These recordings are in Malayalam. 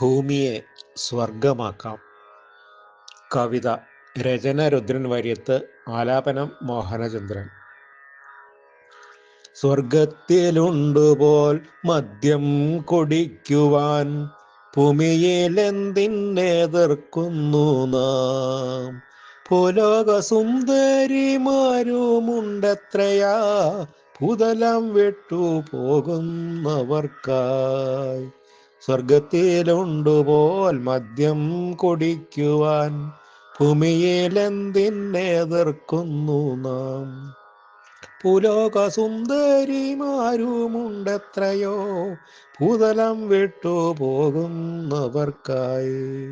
ഭൂമിയെ സ്വർഗമാക്കാം കവിത. രചന രുദ്രൻ വാര്യത്ത്. ആലാപനം മോഹനചന്ദ്രൻ. സ്വർഗത്തിലുണ്ടുപോൽ മദ്യം കുടിക്കുവാൻ ഭൂമിയിലെന്തിനെതിർക്കുന്നു നാം? ഭൂലോക സുന്ദരിമാരുമുണ്ടത്രയാ ഭൂതലം വിട്ടു പോകുന്നവർക്കായി സ്വർഗത്തിലുണ്ടുപോൽ മദ്യം കുടിക്കുവാൻ ഭൂമിയിലെന്തിനെതിർക്കുന്നു നാം? ഭൂലോക സുന്ദരിമാരുമുണ്ടെത്രയോ ഭൂതലം വിട്ടുപോകുന്നവർക്കായി?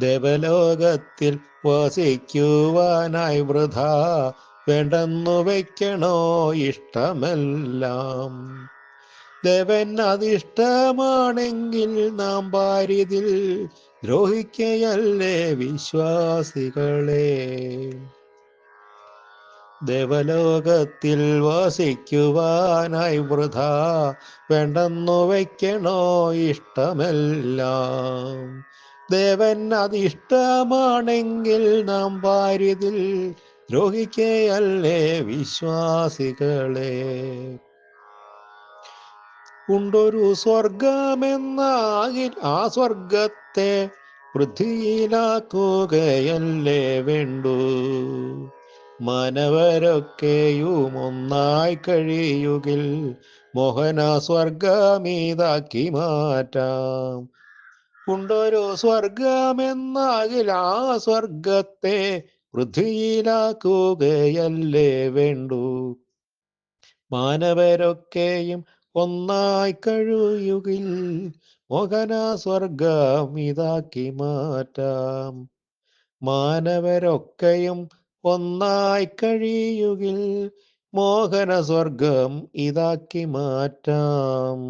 ദേവലോകത്തിൽ വസിക്കുവാനായി വൃഥ വേണ്ടെന്നു വയ്ക്കണോ ഇഷ്ടമെല്ലാം? ദേവൻ അതിഷ്ടമാണെങ്കിൽ നാം ഭാര്യതിൽ ദ്രോഹിക്കയല്ലേ വിശ്വാസികളെ? ദേവലോകത്തിൽ വസിക്കുവാനായി വൃഥ വേണ്ടെന്നു വയ്ക്കണോ ഇഷ്ടമെല്ലാം? ദേവൻ അതിഷ്ടമാണെങ്കിൽ നാം ഭാര്യതിൽ ദ്രോഹിക്കയല്ലേ വിശ്വാസികളെ? ഉണ്ടൊരു സ്വർഗമെന്നാകിൽ ആ സ്വർഗത്തെ വൃദ്ധിയിലാക്കുകയല്ലേ വേണ്ടു. മനവരൊക്കെയും ഒന്നായി കഴിയുകിൽ മോഹന സ്വർഗമീതാക്കി മാറ്റാം. ഉണ്ടൊരു സ്വർഗമെന്നാകിൽ ആ സ്വർഗത്തെ വൃദ്ധിയിലാക്കുകയല്ലേ വേണ്ടു. മാനവരൊക്കെയും ഒന്നായി കഴിയുകിൽ മോഹന സ്വർഗം ഇതാക്കി മാറ്റാം. മാനവരൊക്കെയും ഒന്നായി കഴിയുകിൽ മോഹന സ്വർഗം ഇതാക്കി മാറ്റാം.